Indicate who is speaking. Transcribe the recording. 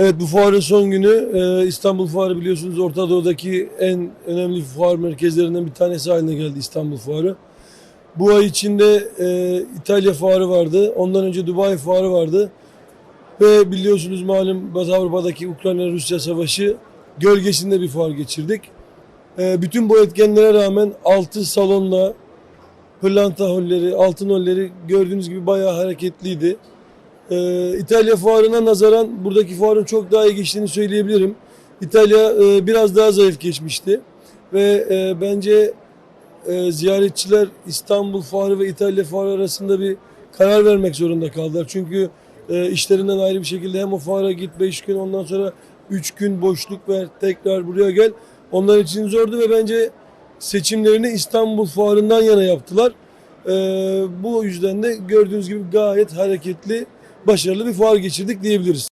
Speaker 1: Evet bu fuarın son günü Ee, İstanbul Fuarı biliyorsunuz Orta Doğu'daki en önemli fuar merkezlerinden bir tanesi haline geldi İstanbul Fuarı. Bu ay içinde e, İtalya Fuarı vardı. Ondan önce Dubai Fuarı vardı. Ve biliyorsunuz malum Batı Avrupa'daki Ukrayna-Rusya savaşı gölgesinde bir fuar geçirdik. Ee, bütün bu etkenlere rağmen 6 salonla pırlanta holleri, altın holleri gördüğünüz gibi bayağı hareketliydi. Ee, İtalya fuarına nazaran buradaki fuarın çok daha iyi geçtiğini söyleyebilirim. İtalya e, biraz daha zayıf geçmişti ve e, bence e, ziyaretçiler İstanbul fuarı ve İtalya fuarı arasında bir karar vermek zorunda kaldılar. Çünkü e, işlerinden ayrı bir şekilde hem o fuara git 5 gün ondan sonra 3 gün boşluk ver tekrar buraya gel. Onlar için zordu ve bence seçimlerini İstanbul fuarından yana yaptılar. E, bu yüzden de gördüğünüz gibi gayet hareketli, başarılı bir fuar geçirdik diyebiliriz.